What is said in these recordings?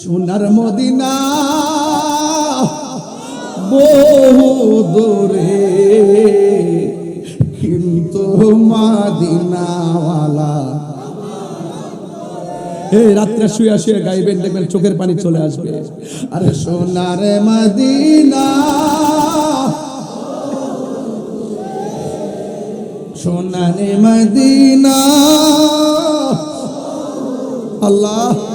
সোনার মদিনা বহু দূরে, কিন্তু মাদিনাওয়ালা। এই রাত্রে শুয়ে শুয়ে গাইবেন, দেখবেন চোখের পানি চলে আসবে। আরে সোনার মদিনা। সোনার মদিনা। আল্লাহ।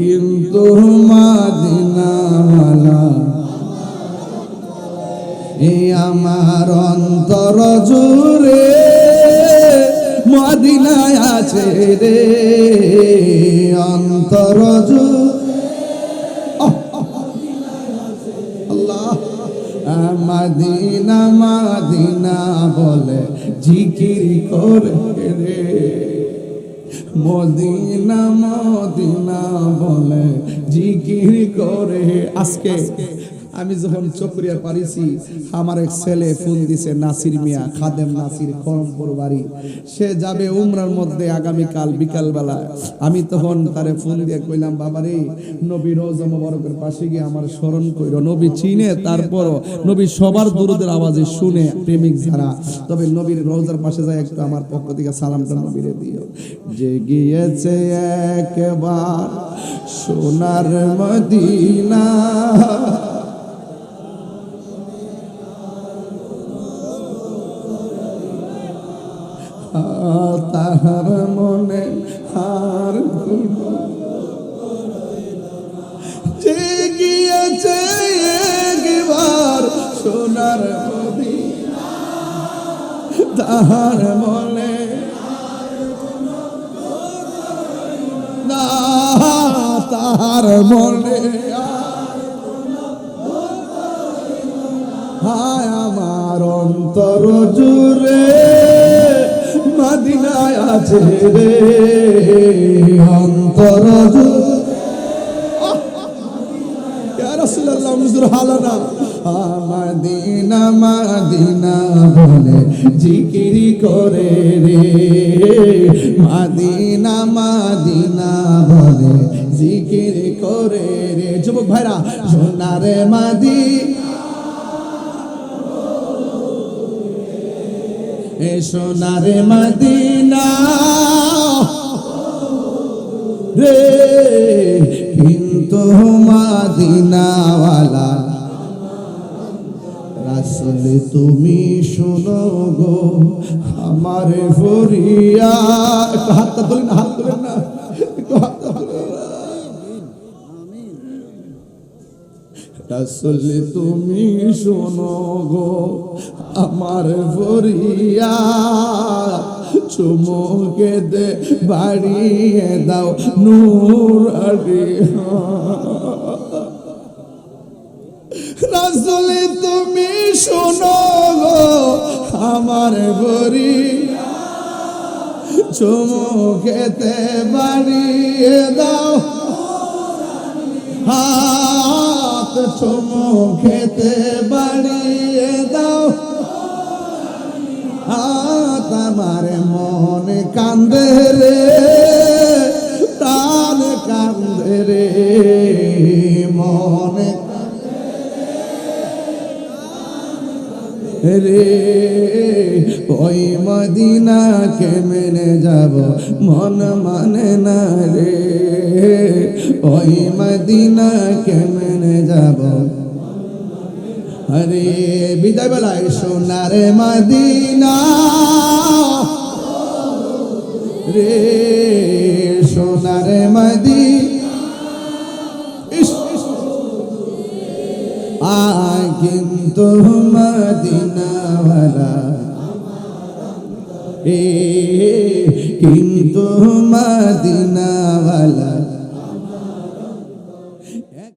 কিন্তু মাদিনাওয়ালা এই আমার অন্তর জুড়ে মদিনায় আছে রে। অন্তর মাদিনা মাদিনা বলে জিকির করে রে। মদিনা মদিনা বলে জিকির করে আজকে। আমি যখন চকরিয়া পারিছি আমার এক ছেলে ফোন দিছে, নাসির মিয়া, খাদেম নাসির করমপুর বাড়ি সে যাবে উমরার মধ্যে আগামীকাল বিকাল বেলা আমি তখন তারে ফোন দিয়ে কইলাম, বাবারে নবী রোজা মোবারকের পাশে গিয়ে আমার স্মরণ কইর। নবী চিনে তারপর নবী সবার দুরুদের আওয়াজে শুনে প্রেমিক যারা। তবে নবীর রোজার পাশে যায় একটু আমার পক্ষ থেকে সালামটা নবীরে দিও। যে গিয়েছে একবার সোনার মদিনা। হার যে সোনার তাহার মনে না তাহার মনে হায় আমার অন্তর জুড়ে আছে রে অন্তর হালানা। মাদিনা মাদিনা বলে জিকির করে রে। মাদিনা মাদিনা বলে জিকির করে রে। যুবক ভাইরা, সোনারে মাদিনা এ সোনারে মদিনা। রে, কিন্তু মাদিনাওয়ালা। রাসুল, তুমি শোনো গো, আমার ফরিয়া। একটু হাতটা না হাত তুলেন না। একটু রাসুল, তুমি শোনো গো আমার ফরিয়া চুমুকে দে বাড়িয়ে দাও নূর রাসুল, তুমি শোনো গো, আমার ফরিয়া চুমুকেতে বাড়িয়ে দাও হাত চুমু খেতে বাড়িয়ে দাও হাত আমার মন কান্দে রে, প্রাণ কান্দে রে, মন রে। ওই মদিনাকে মেনে যাব, মন মানে না রে। ওই মদিনাকে মেনে যাব? আরে বিদায় বেলায় সোনার মদিনা। রে সোনার মদি আ কিন্তু মদিনাওয়ালা। এ কিন্তু মদিনাওয়ালা।